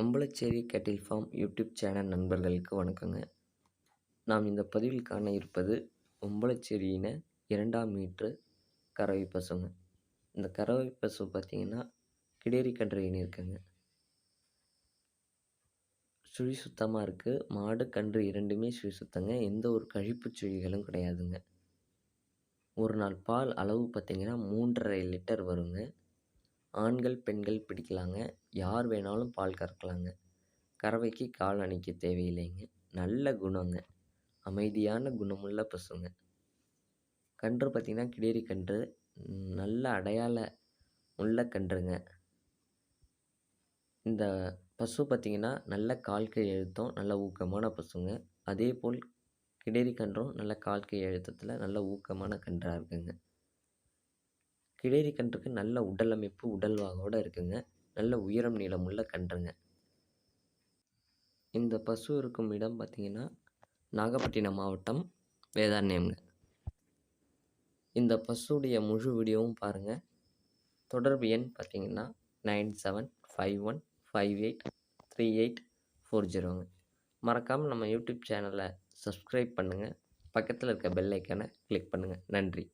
அம்பலச்சேரி கேட்டில் form YouTube channel நண்பர்களுக்கு வணக்கங்க. நாம் இந்த பதிவில் காண இருப்பது ஒம்பலச்சேரியின இரண்டாம் மீட்ரு கறவை பசுங்க. இந்த கறவை பசு பார்த்திங்கன்னா கிடேரி கன்று இருக்குங்க. சுழி சுத்தமாக இருக்குது மாடு கன்று இரண்டுமே சுழி சுத்தங்க. எந்த ஒரு கழிப்புச் சுழிகளும் கிடையாதுங்க. ஒரு நாள் பால் அளவு பார்த்திங்கன்னா மூன்றரை லிட்டர் வருங்க. ஆண்கள் பெண்கள் பிடிக்கலாங்க. யார் வேணாலும் பால் கறக்கலாங்க. கறவைக்கு கால் அணைக்க தேவையில்லைங்க. நல்ல குணங்க. அமைதியான குணமுள்ள பசுங்க. கன்று பார்த்திங்கன்னா கிடேரி கன்று. நல்ல அடையாள உள்ள கன்றுங்க. இந்த பசு பார்த்திங்கன்னா நல்ல கால்கை எழுத்தம் நல்ல ஊக்கமான பசுங்க. அதே போல் கிடேரி கன்றும் நல்ல கால்கை எழுத்தத்தில் நல்ல ஊக்கமான கன்றாக இருக்குங்க. கிடேரி கன்றுக்கு நல்ல உடல் அமைப்பு உடல்வாகோடு இருக்குங்க. நல்ல உயரம் நீளமுள்ள கன்றுங்க. இந்த பசு இருக்கும் இடம் பார்த்திங்கன்னா நாகப்பட்டினம் மாவட்டம் வேதாரண்யம்ங்க. இந்த பசுடைய முழு வீடியோவும் பாருங்கள் தொடர்பு எண் பார்த்திங்கன்னா nine seven five one five eight three eight four ஜீரோங்க. மறக்காமல் நம்ம யூடியூப் சேனலை சப்ஸ்கிரைப் பண்ணுங்கள் பக்கத்தில் இருக்க பெல் ஐக்கானை கிளிக் பண்ணுங்கள் நன்றி.